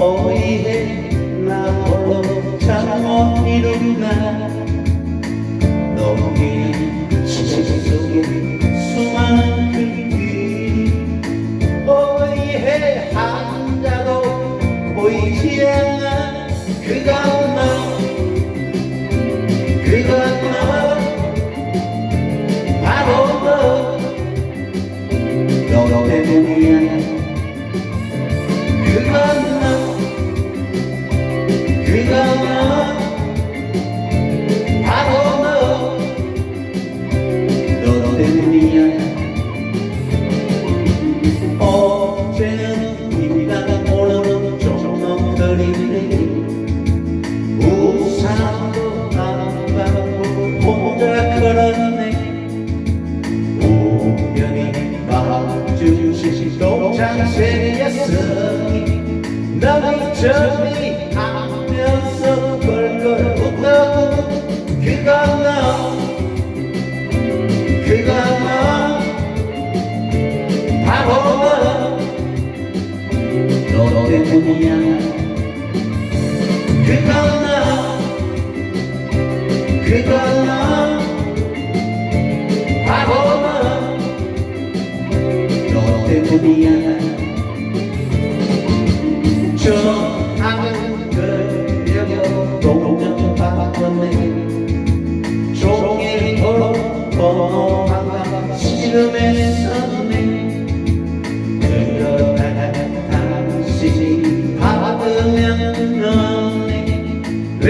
어이해 나 홀로 잠못 이룬다 농장 세계였어. 너희 저리 하면서 벌걸 웃다고 그가 너 그가 너. 바보 너너 때문이야. 그가 너. 때문이야 저항은 그려고 동정받았네 종일토록 번호가 시름에 썼네 그러다가 당신이 받으면 너네. 왜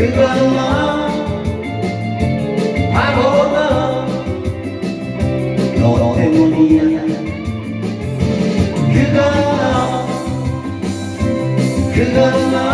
그가 바보가 그가 그가